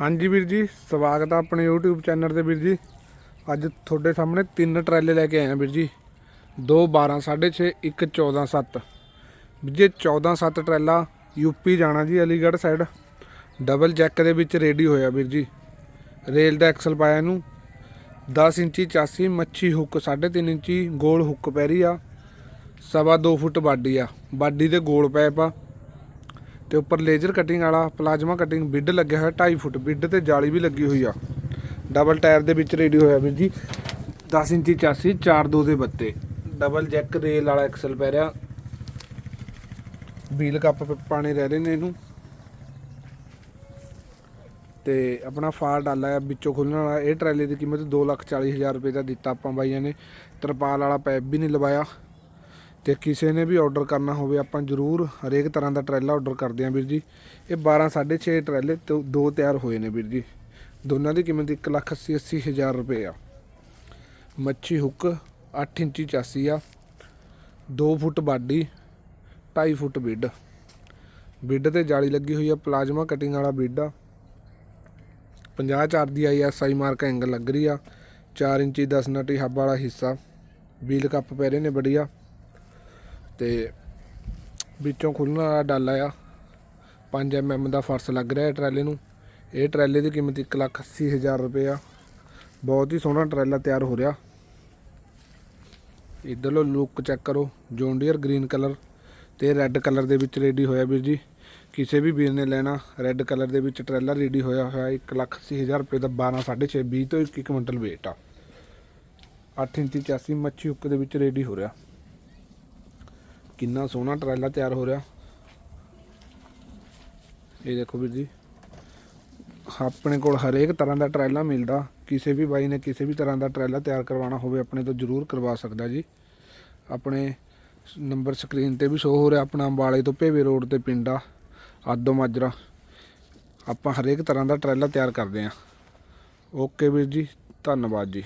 ਹਾਂਜੀ ਵੀਰ ਜੀ, ਸਵਾਗਤ ਆ ਆਪਣੇ YouTube ਚੈਨਲ ਤੇ ਵੀਰ ਜੀ। ਅੱਜ ਤੁਹਾਡੇ ਸਾਹਮਣੇ ਤਿੰਨ ਟਰੈਲੇ ਲੈ ਕੇ ਆਏ ਆ ਵੀਰ ਜੀ। ਦੋ 12 6.5 ਇੱਕ 14 7 ਵੀਰ ਜੀ 14 7 ਟਰੈਲਾ ਯੂਪੀ ਜਾਣਾ ਜੀ, ਅਲੀਗੜ੍ਹ ਸਾਈਡ ਡਬਲ ਜੈਕ ਦੇ ਵਿੱਚ ਰੈਡੀ ਹੋਇਆ ਵੀਰ ਜੀ। ਰੇਲ ਦਾ ਐਕਸਲ ਪਾਇਆ ਇਹਨੂੰ। 10 ਇੰਚੀ ਚਾਸੀ, ਮੱਛੀ ਹੁੱਕ 3.5 ਇੰਚੀ, ਗੋਲ ਹੁੱਕ ਪੈ ਰਹੀ ਆ। ਸਵਾ 2 ਫੁੱਟ ਬਾਡੀ ਆ। ਬਾਡੀ ਦੇ ਗੋਲ ਪੈਪ ਆ। ਤੇ ਉੱਪਰ ਲੇਜ਼ਰ ਕਟਿੰਗ ਵਾਲਾ, ਪਲਾਜ਼ਮਾ ਕਟਿੰਗ ਬਿੱਡ ਲੱਗਿਆ ਹੋਇਆ 2.5 ਫੁੱਟ, ਬਿੱਡ ਤੇ ਜਾਲੀ ਵੀ ਲੱਗੀ ਹੋਈ ਆ। ਡਬਲ ਟਾਇਰ ਦੇ ਵਿੱਚ ਰੇਡੀ ਹੋਇਆ ਵੀਰ ਜੀ। 10 ਇੰਚੀ ਚਾਸੀ 4 2 ਦੇ ਬੱਤੇ। ਡਬਲ ਜੈਕ ਰੇਲ ਵਾਲਾ ਐਕਸਲ ਪੈ ਰਿਹਾ। ਵੀਲ ਕੱਪ ਪ- ਪਾਣੇ ਰਹਿ ਰਹੇ ਨੇ ਇਹਨੂੰ। ਤੇ ਆਪਣਾ ਫਾਰ ਡਾਲਾ ਆ, ਵਿੱਚੋਂ ਖੁੱਲਣ ਵਾਲਾ। ਇਹ ਟਰੈਲੇ ਦੀ ਕੀਮਤ 240000 ਰੁਪਏ ਦਾ ਦਿੱਤਾ ਆਪਾਂ ਬਾਈਆਂ ਨੇ। ਤਰਪਾਲ ਵਾਲਾ ਪੈਪ ਵੀ ਨਹੀਂ ਲਵਾਇਆ। ਤੇ ਕਿਸੇ ਨੇ ਵੀ ਆਰਡਰ ਕਰਨਾ ਹੋਵੇ, ਆਪਾਂ ਜ਼ਰੂਰ ਹਰੇਕ ਤਰ੍ਹਾਂ ਦਾ ਟਰੈਲਾ ਆਰਡਰ ਕਰਦੇ ਆਂ ਵੀਰ ਜੀ। ਇਹ 12 6.5 ਟਰੈਲੇ ਤੇ ਦੋ ਤਿਆਰ ਹੋਏ ਨੇ ਵੀਰ ਜੀ। ਦੋਨਾਂ ਦੀ ਕੀਮਤ 180000 ਰੁਪਏ ਆ। ਮੱਛੀ ਹੁੱਕ 8 ਇੰਚੀ ਚਾਸੀ ਆ 2 foot body 2.5 foot bed bed ਤੇ ਜਾਲੀ ਲੱਗੀ ਹੋਈ ਆ ਪਲਾਜ਼ਮਾ ਕਟਿੰਗ ਵਾਲਾ ਬਿੱਡ ਆ। 50 ਚਾਰ ਦੀ ਆਈਐਸਆਈ ਮਾਰਕ ਐਂਗਲ ਲੱਗ ਰਹੀ ਆ 4 ਇੰਚੀ 10 ਨਟੀ ਹੱਬ ਵਾਲਾ ਹਿੱਸਾ। ਵੀਲ ਕੱਪ ਪੈ ਰਹੇ ਨੇ, ਵਧੀਆ। ਤੇ ਵਿੱਚੋਂ ਖੁੱਲਣ ਵਾਲਾ ਡਾਲਾ ਆ 5 mm ਦਾ ਫਰਸ਼ ਲੱਗ ਰਿਹਾ ਹੈ ਟਰੈਲੇ ਨੂੰ। ਇਹ ਟਰੈਲੇ ਦੀ ਕੀਮਤ 180000 ਰੁਪਏ ਆ। ਬਹੁਤ ਹੀ ਸੋਹਣਾ ਟਰੈਲਾ ਤਿਆਰ ਹੋ ਰਿਹਾ। ਇਧਰਲੋ ਲੁੱਕ ਚੈੱਕ ਕਰੋ। ਜੌਂਡੀਅਰ ਗ੍ਰੀਨ ਕਲਰ ਤੇ ਰੈੱਡ ਕਲਰ ਦੇ ਵਿੱਚ ਰੈਡੀ ਹੋਇਆ ਵੀਰ ਜੀ। ਕਿਸੇ ਵੀ ਵੀਰ ਨੇ ਲੈਣਾ ਰੈੱਡ ਕਲਰ ਦੇ ਵਿੱਚ ਟਰੈਲਾ ਰੈਡੀ ਹੋਇਆ ਹੋਇਆ 180000 ਰੁਪਏ ਦਾ 12 6.5 20 ਤੋਂ 21 ਕੁਇੰਟਲ weight ਆ। 8 ਇੰਚੀ 84 ਮੱਛੀ ਹੁੱਕ ਦੇ ਵਿੱਚ ਰੈਡੀ ਹੋ ਰਿਹਾ। ਕਿੰਨਾ ਸੋਹਣਾ ਟਰੈਲਾ ਤਿਆਰ ਹੋ ਰਿਹਾ। ਇਹ ਦੇਖੋ ਵੀਰ ਜੀ, ਆਪਣੇ ਕੋਲ ਹਰੇਕ ਤਰ੍ਹਾਂ ਦਾ ਟਰੈਲਾ ਮਿਲਦਾ। ਕਿਸੇ ਵੀ ਬਾਈ ਨੇ ਕਿਸੇ ਵੀ ਤਰ੍ਹਾਂ ਦਾ ਟਰੈਲਾ ਤਿਆਰ ਕਰਵਾਉਣਾ ਹੋਵੇ, ਆਪਣੇ ਤੋਂ ਜ਼ਰੂਰ ਕਰਵਾ ਸਕਦਾ ਜੀ। ਆਪਣੇ ਨੰਬਰ ਸਕਰੀਨ ਤੇ ਵੀ ਸ਼ੋ ਹੋ ਰਿਹਾ ਆਪਣਾ, ਅੰਬਾਲੇ ਤੋਂ ਭੇਵੇ ਰੋਡ ਤੇ ਪਿੰਡ ਆ, ਆਦੋ ਮਾਜਰਾ। ਆਪਾਂ ਹਰੇਕ ਤਰ੍ਹਾਂ ਦਾ ਟਰੈਲਾ ਤਿਆਰ ਕਰਦੇ ਆਂ ਓਕੇ ਵੀਰ ਜੀ, ਧੰਨਵਾਦ ਜੀ।